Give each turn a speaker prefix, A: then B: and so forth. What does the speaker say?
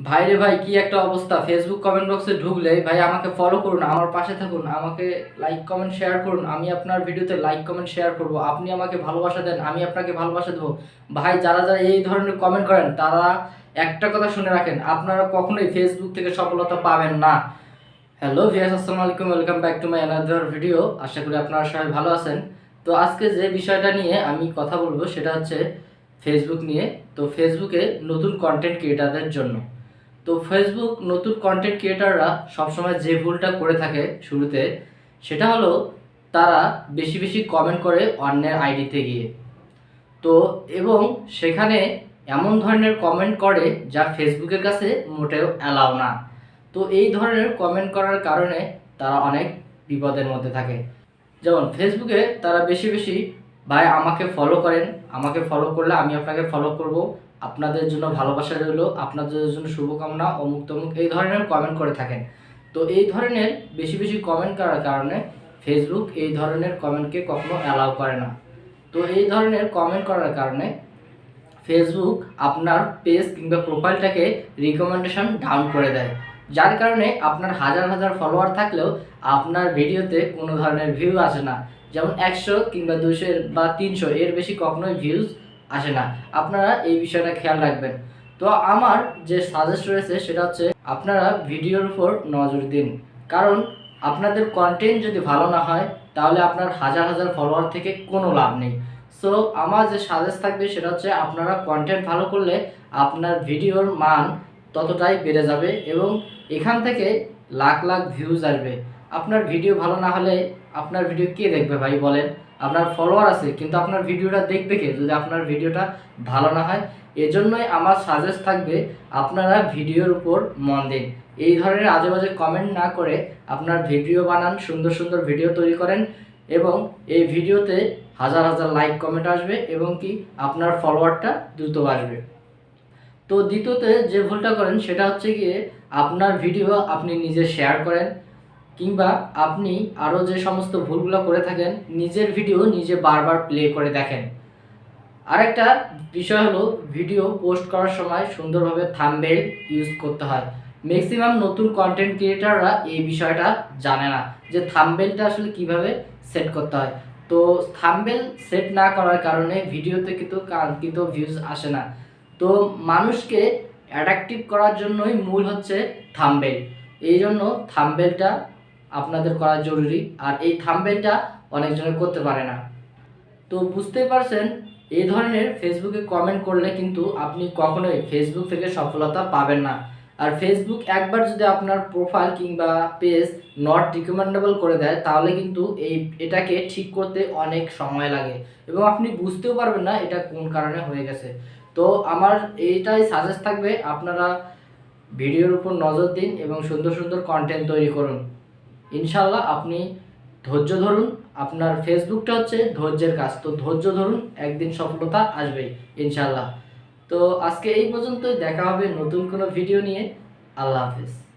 A: ভাই রে ভাই, কি একটা অবস্থা? ফেসবুক কমেন্ট বক্সে ঢুকলে ভাই আমাকে ফলো করুন, আমার পাশে থাকুন, আমাকে লাইক কমেন্ট শেয়ার করুন। আমি আপনার ভিডিওতে লাইক কমেন্ট শেয়ার করব। আপনি আমাকে ভালোবাসা দেন, আমি আপনাকে ভালোবাসা দেবো। ভাই, যারা যারা এই ধরনের কমেন্ট করেন, তারা একটা কথা শুনে রাখেন, আপনারা কখনোই ফেসবুক থেকে সফলতা পাবেন না। হ্যালো ভিয়াস আসসালামু আলাইকুম welcome back to my another video আশা করি আপনারা সবাই ভালো আছেন। তো আজকে যে বিষয়টা নিয়ে আমি কথা বলব, সেটা হচ্ছে ফেসবুক নিয়ে। তো ফেসবুকে নতুন কন্টেন্ট ক্রিয়েটারদের জন্য। তো ফেসবুক নতুন কন্টেন্ট ক্রিয়েটাররা সবসময় যে ভুলটা করে থাকে শুরুতে, সেটা হলো তারা বেশি বেশি কমেন্ট করে অন্যের আইডিতে গিয়ে। তো এবং সেখানে এমন ধরনের কমেন্ট করে যা ফেসবুকের কাছে মোটেও অ্যালাউ না। তো এই ধরনের কমেন্ট করার কারণে তারা অনেক বিপদের মধ্যে থাকে। যেমন ফেসবুকে তারা বেশি বেশি, ভাই আমাকে ফলো করেন, আমাকে ফলো করলে আমি আপনাকে ফলো করব আপনাদের জন্য ভালোবাসা রইল, আপনাদের জন্য শুভকামনা, অমুক তমুক, এই ধরনের কমেন্ট করে থাকেন। তো এই ধরনের বেশি বেশি কমেন্ট করার কারণে ফেসবুক এই ধরনের কমেন্টকে কখনো অ্যালাউ করে না। তো এই ধরনের কমেন্ট করার কারণে ফেসবুক আপনার পেজ কিংবা প্রোফাইলটাকে রিকমেন্ডেশন ডাউন করে দেয়। যার কারণে আপনার হাজার হাজার ফলোয়ার থাকলেও আপনার ভিডিওতে কোনো ধরনের ভিউ আসে না। যেমন একশো কিংবা দুশো বা তিনশো, এর বেশি কখনোই ভিউজ আসে না। আপনারা এই বিষয়টা খেয়াল রাখবেন। তো আমার যে সাজেস্ট রয়েছে সেটা হচ্ছে, আপনারা ভিডিওর উপর নজর দিন। কারণ আপনাদের কন্টেন্ট যদি ভালো না হয়, তাহলে আপনার হাজার হাজার ফলোয়ার থেকে কোনো লাভ নেই। সো আমার যে সাজেস্ট থাকবে সেটা হচ্ছে, আপনারা কন্টেন্ট ভালো করলে আপনার ভিডিওর মান ততটাই বেড়ে যাবে এবং এখান থেকে লাখ লাখ ভিউজ আসবে। আপনার ভিডিও ভালো না হলে আপনার ভিডিও কে দেখবে ভাই বলেন? আপনার ফলোয়ার আছে, কিন্তু আপনার ভিডিওটা দেখবে কে? যদি আপনার ভিডিওটা ভালো না হয়, এজন্যই আমার সাজেস্ট থাকবে আপনারা ভিডিওর উপর মন দিন। এই ধরনের আজে বাজে কমেন্ট না করে আপনার ভিডিও বানান, সুন্দর সুন্দর ভিডিও তৈরি করেন এবং এই ভিডিওতে হাজার হাজার লাইক কমেন্ট আসবে এবং কি আপনার ফলোয়ারটা দ্রুত আসবে তো দ্বিতীয়তে যে ভুলটা করেন সেটা হচ্ছে গিয়ে আপনার ভিডিও আপনি নিজে শেয়ার করেন কিংবা আপনি আরও যে সমস্ত ভুলগুলো করে থাকেন, নিজের ভিডিও নিজে বারবার প্লে করে দেখেন। আরেকটা বিষয় হলো, ভিডিও পোস্ট করার সময় সুন্দরভাবে থাম্বেল ইউজ করতে হয়। ম্যাক্সিমাম নতুন কন্টেন্ট ক্রিয়েটাররা এই বিষয়টা জানে না, যে থাম্বেলটা আসলে কীভাবে সেট করতে হয়। তো থাম্বেল সেট না করার কারণে ভিডিওতে কিন্তু কাঙ্ক্ষিত ভিউজ আসে না। তো মানুষকে অ্যাট্রাকটিভ করার জন্যই মূল হচ্ছে থাম্বেল এই জন্য থাম্বেলটা আপনাদের করা জরুরি আর এই থাম্বেলটা অনেকজনে করতে পারে না। তো বুঝতেই পারছেন, এই ধরনের ফেসবুকে কমেন্ট করলে কিন্তু আপনি কখনোই ফেসবুক থেকে সফলতা পাবেন না। আর ফেসবুক একবার যদি আপনার প্রোফাইল কিংবা পেজ নট রিকমেন্ডেবল করে দেয়, তাহলে কিন্তু এই, এটাকে ঠিক করতে অনেক সময় লাগে। এবং আপনি বুঝতেও পারবেন না এটা কোন কারণে হয়ে গেছে। তো আমার এইটাই সাজেস্ট থাকবে, আপনারা ভিডিওর উপর নজর দিন এবং সুন্দর সুন্দর কন্টেন্ট তৈরি করুন। ইনশাল্লাহ আপনি ধৈর্য ধরুন, আপনার ফেসবুকটা হচ্ছে ধৈর্যের কাজ। তো ধৈর্য ধরুন, একদিন সফলতা আসবেই ইনশাল্লাহ। তো আজকে এই পর্যন্তই, দেখা হবে নতুন কোনো ভিডিও নিয়ে। আল্লাহ হাফেজ।